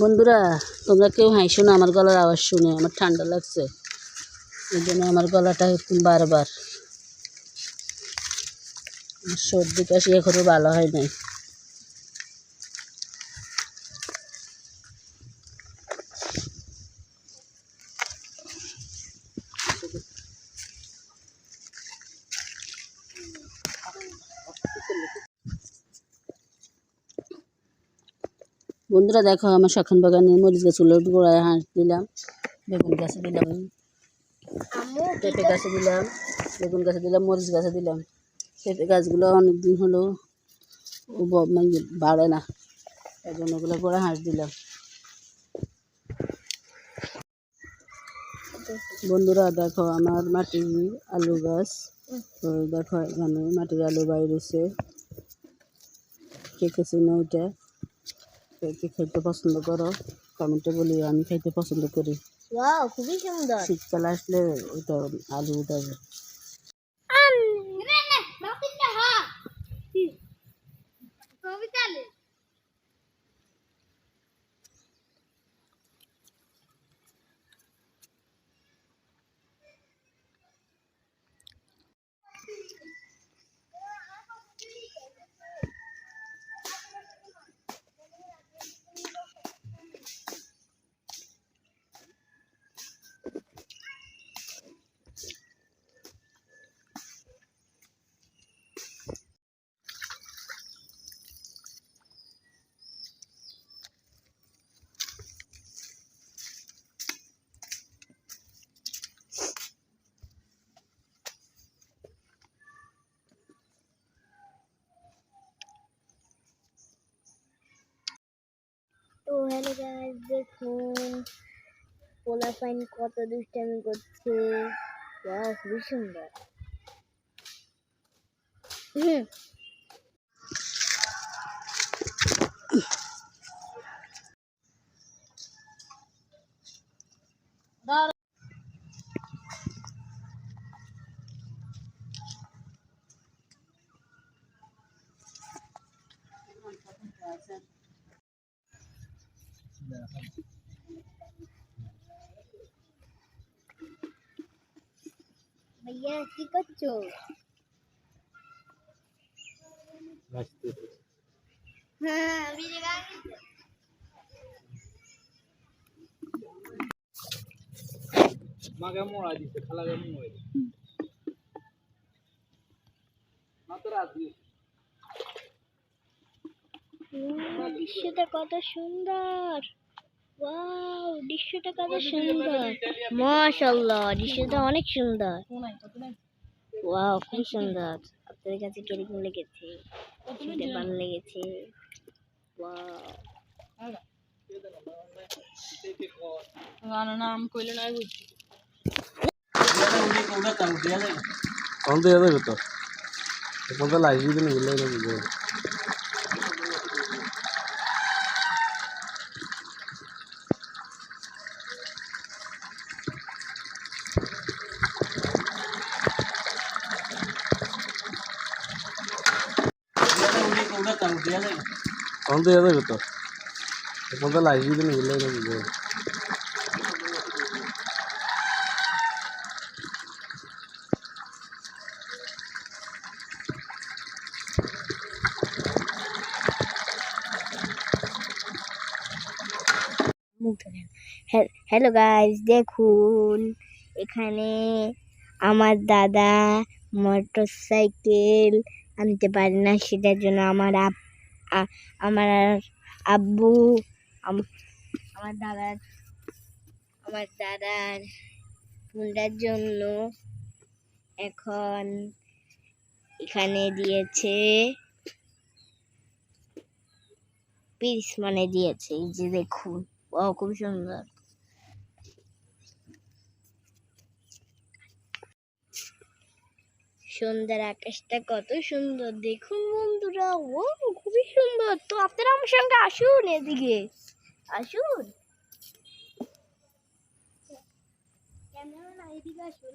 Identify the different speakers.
Speaker 1: বন্ধুরা, তোমরা কেউ হাসো না, আমার গলার আওয়াজ শুনে, আমার ঠান্ডা লাগছে। এই জন্য আমার গলাটা একটু বারবার। সর্দি কাশি এখনও ভালো হয় নাই। বন্ধুরা দেখো আমার সখন বাগানে মরিচ গাছগুলোর গোড়ায় হাঁস দিলাম, বেগুন গাছে দিলাম, পেঁপে গাছে দিলাম, বেগুন গাছে দিলাম, মরিচ গাছে দিলাম। পেঁপে গাছগুলো অনেক দিন হলো মানে বাড়ে না, এই জন্য ওগুলো গোড়া হাঁস দিলাম। বন্ধুরা দেখো আমার মাটির আলু গাছ, তো দেখো এখানে মাটির আলু বাইরেছে কে চিনো ওইটা? কে খাইতে খেতে পছন্দ করো। কমেন্টে বলি আমি খাইতে পছন্দ করি।
Speaker 2: ওয়াও খুবই সুন্দর।
Speaker 1: শীতকাল আসলে ওইটা আলু দেবে
Speaker 2: তো হ্যালো গাইস দেখুন পোলা ফাইন কত দুষ্টামি করছে। খুবই সুন্দর হুম। ভাইয়া কি করছ হ্যাঁ ভিডিও বানাচ্ছি
Speaker 3: মাগে মোড়া দিছে খালাগে মোড়া মাত্র
Speaker 2: দৃশ্যটা কত সুন্দর ওয়াও দৃশ্যটা কত সুন্দর মাশাআল্লাহ দৃশ্যটা অনেক সুন্দর ওয়াও খুব সুন্দর আপনাদের কাছে কীরকম লেগেছে শুনতে ভালো লেগেছে ওয়াও
Speaker 1: নাম কইলে নাই বুঝছি
Speaker 3: কম তো লাইভ দিন গেলে তো এখন তো দিন গেলে
Speaker 2: হ্যালো গাইস দেখুন, এখানে আমার দাদা মোটর সাইকেল আনতে পারে না, সেটার জন্য আমার আপ আমার আব্বু আমার দাদার আমার দাদার ফোনটার জন্য এখন এখানে দিয়েছে পিস মানে দিয়েছে, এই যে দেখুন ও খুব সুন্দর। সন্ধ্যার আকাশটা কত সুন্দর, দেখুন বন্ধুরা, ও তো আপনারা আমার সঙ্গে আসুন এদিকে। আসুন। ক্যামেরা এদিকে আসুন।